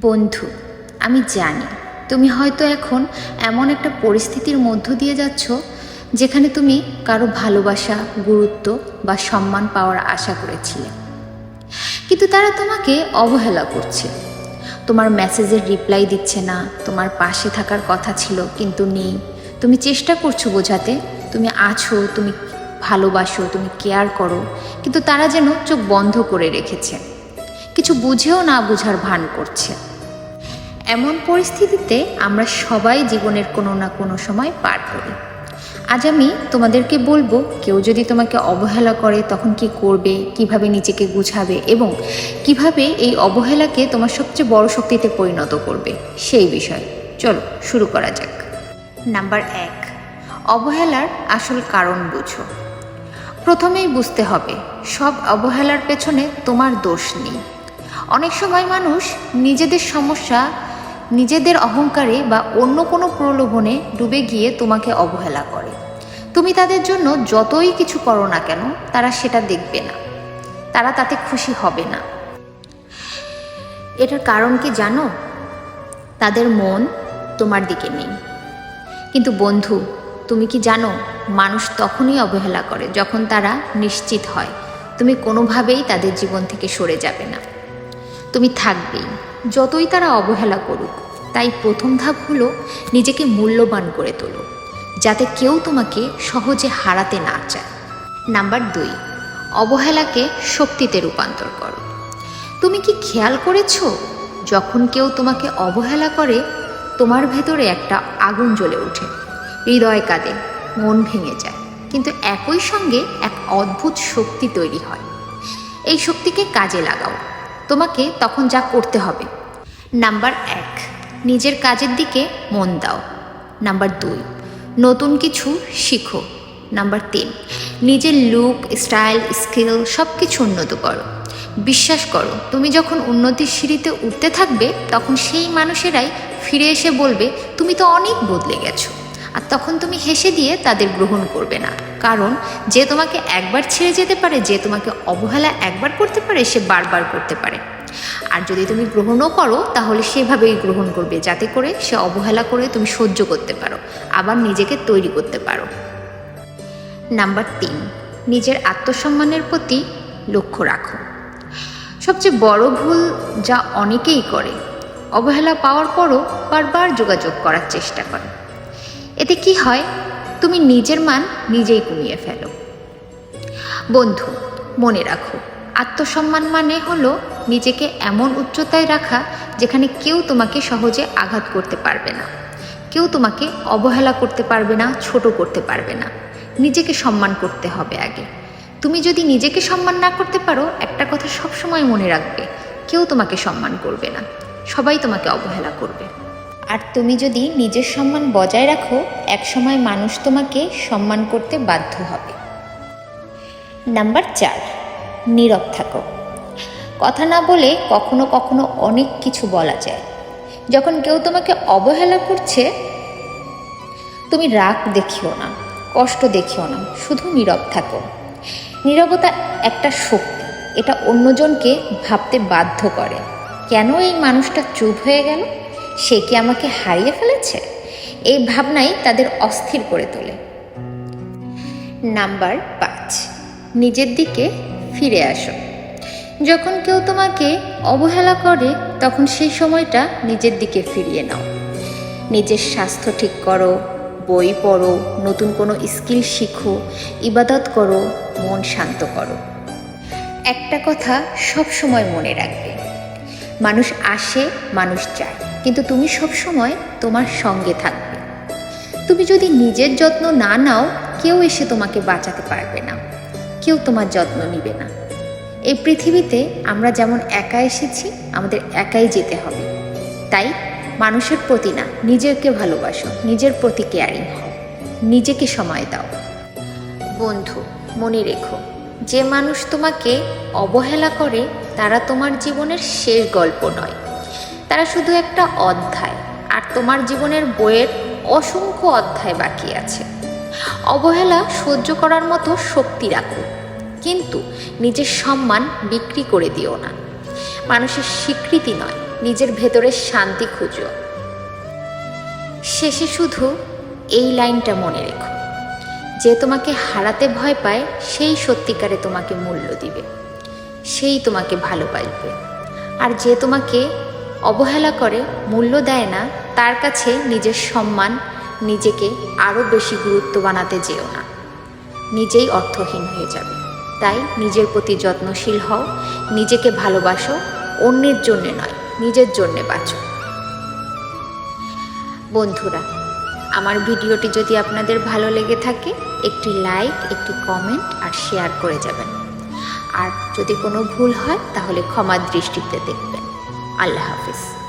বন্ধু, আমি জানি তুমি হয়তো এখন এমন একটা পরিস্থিতির মধ্য দিয়ে যাচ্ছ যেখানে তুমি কারও ভালোবাসা, গুরুত্ব বা সম্মান পাওয়ার আশা করেছিলে। কিন্তু তারা তোমাকে অবহেলা করছে। তোমার মেসেজের রিপ্লাই দিচ্ছে না, তোমার পাশে থাকার কথা ছিল কিন্তু নেই। তুমি চেষ্টা করছ বোঝাতে, তুমি আছো, তুমি ভালোবাসো, তুমি কেয়ার করো, কিন্তু তারা যেন চোখ বন্ধ করে রেখেছে। কিছু বুঝেও না বুঝার ভান করছে। এমন পরিস্থিতিতে আমরা সবাই জীবনের কোনো না কোনো সময় পার করি। আজ আমি তোমাদেরকে বলব, কেউ যদি তোমাকে অবহেলা করে তখন কি করবে, কীভাবে নিজেকে গুছাবে এবং কীভাবে এই অবহেলাকে তোমার সবচেয়ে বড় শক্তিতে পরিণত করবে সেই বিষয়। চলো, শুরু করা যাক। নাম্বার এক, অবহেলার আসল কারণ বুঝো। প্রথমেই বুঝতে হবে, সব অবহেলার পেছনে তোমার দোষ নেই। অনেক সময় মানুষ নিজেদের সমস্যা নিজেদের অহংকারে বা অন্য কোনো প্রলোভনে ডুবে গিয়ে তোমাকে অবহেলা করে। তুমি তাদের জন্য যতই কিছু করো না কেন, তারা সেটা দেখবে না। তারা তাতে খুশি হবে না। এটার কারণ কি জানো? তাদের মন তোমার দিকে নেই। কিন্তু বন্ধু, তুমি কি জানো, মানুষ তখনই অবহেলা করে যখন তারা নিশ্চিত হয়। তুমি কোনোভাবেই তাদের জীবন থেকে সরে যাবে না। তুমি থাকবেই। যতই তারা অবহেলা করুক, তাই প্রথম ধাপ হলো নিজেকে মূল্যবান করে তোলো, যাতে কেউ তোমাকে সহজে হারাতে না চায়। নাম্বার দুই, অবহেলাকে শক্তিতে রূপান্তর করো। তুমি কি খেয়াল করেছ? যখন কেউ তোমাকে অবহেলা করে, তোমার ভেতরে একটা আগুন জ্বলে ওঠে। হৃদয় কাঁদে, মন ভেঙে যায়, কিন্তু একই সঙ্গে এক অদ্ভুত শক্তি তৈরি হয়। এই শক্তিকে কাজে লাগাও। তোমাকে তখন যা করতে হবে। নাম্বার এক, নিজের কাজের দিকে মন দাও। নাম্বার দুই, নতুন কিছু শিখো। নাম্বার তিন, নিজের লুক স্টাইল স্কিল সব কিছু উন্নত করো। বিশ্বাস করো, তুমি যখন উন্নতির সিঁড়িতে উঠতে থাকবে, তখন সেই মানুষেরাই ফিরে এসে বলবে, তুমি তো অনেক বদলে গেছো। আর তখন তুমি হেসে দিয়ে তাদের গ্রহণ করবে না। কারণ যে তোমাকে একবার ছেড়ে যেতে পারে, যে তোমাকে অবহেলা একবার করতে পারে, সে বারবার করতে পারে। আর যদি তুমি গ্রহণও করো, তাহলে সেভাবেই গ্রহণ করবে, যাতে করে সে অবহেলা করে তুমি সহ্য করতে পারো, আবার নিজেকে তৈরি করতে পারো। নাম্বার তিন, নিজের আত্মসম্মানের প্রতি লক্ষ্য রাখো। সবচেয়ে বড় ভুল যা অনেকেই করে, অবহেলা পাওয়ার পরও বারবার যোগাযোগ করার চেষ্টা করে। এতে কি হয়? তুমি নিজের মান নিজেই কমিয়ে ফেলো। বন্ধু, মনে রাখো, আত্মসম্মান মানে হলো নিজেকে এমন উচ্চতায় রাখা যেখানে কেউ তোমাকে সহজে আঘাত করতে পারবে না। কেউ তোমাকে অবহেলা করতে পারবে না, ছোট করতে পারবে না। নিজেকে সম্মান করতে হবে আগে। তুমি যদি নিজেকে সম্মান না করতে পারো, একটা কথা সবসময় মনে রাখবে, কেউ তোমাকে সম্মান করবে না। সবাই তোমাকে অবহেলা করবে। আর তুমি যদি নিজের সম্মান বজায় রাখো, একসময় মানুষ তোমাকে সম্মান করতে বাধ্য হবে। নাম্বার চার, নীরব থাকো। কথা না বলে কখনো কখনো অনেক কিছু বলা যায়। যখন কেউ তোমাকে অবহেলা করছে, তুমি রাগ দেখিও না, কষ্ট দেখিও না, শুধু নীরব থাকো। নীরবতা একটা শক্তি, এটা অন্যজনকে ভাবতে বাধ্য করে। কেন এই মানুষটা চুপ হয়ে গেল? সে কি আমাকে হারিয়ে ফেলেছে? এই ভাবনাই তাদের অস্থির করে তোলে। নাম্বার পাঁচ, নিজের দিকে ফিরে আসো। যখন কেউ তোমাকে অবহেলা করে, তখন সেই সময়টা নিজের দিকে ফিরিয়ে নাও। নিজের স্বাস্থ্য ঠিক করো, বই পড়ো, নতুন কোনো স্কিল শিখো, ইবাদত করো, মন শান্ত করো। একটা কথা সব সময় মনে রাখবে, মানুষ আসে, মানুষ যায়। কিন্তু তুমি সব সময় তোমার সঙ্গে থাকবে। তুমি যদি নিজের যত্ন না নাও, কেউ এসে তোমাকে বাঁচাতে পারবে না। কেউ তোমার যত্ন নিবে না। এই পৃথিবীতে আমরা যেমন একা এসেছি, আমাদের একাই যেতে হবে। তাই মানুষের প্রতি না, নিজেকে ভালোবাসো, নিজের প্রতি কেয়ারিং হও, নিজেকে সময় দাও। বন্ধু, মনে রেখো, যে মানুষ তোমাকে অবহেলা করে, তারা তোমার জীবনের শেষ গল্প নয়। তারা শুধু একটা অধ্যায়, আর তোমার জীবনের বইয়ের অসংখ্য অধ্যায় বাকি আছে। অবহেলা সহ্য করার মতো শক্তি রাখো, কিন্তু নিজের সম্মান বিক্রি করে দিও না। মানুষের স্বীকৃতি নয়, নিজের ভেতরের শান্তি খুঁজো। শেষে শুধু এই লাইনটা মনে রেখো, যে তোমাকে হারাতে ভয় পায়, সেই সত্যিকারে তোমাকে মূল্য দিবে, সেই তোমাকে ভালোবাসবে। আর যে তোমাকে অবহেলা করে, মূল্য দেয় না, তার কাছে নিজের সম্মান, নিজেকে আরও বেশি গুরুত্ব বানাতে যেও না। নিজেই অর্থহীন হয়ে যাবে। তাই নিজের প্রতি যত্নশীল হও, নিজেকে ভালোবাসো, অন্যের জন্যে নয়, নিজের জন্যে বাঁচো। বন্ধুরা, আমার ভিডিওটি যদি আপনাদের ভালো লেগে থাকে, একটি লাইক, একটি কমেন্ট আর শেয়ার করে যাবেন। আর যদি কোনো ভুল হয়, তাহলে ক্ষমার দৃষ্টিতে দেখবেন। আল্লাহ হাফিজ।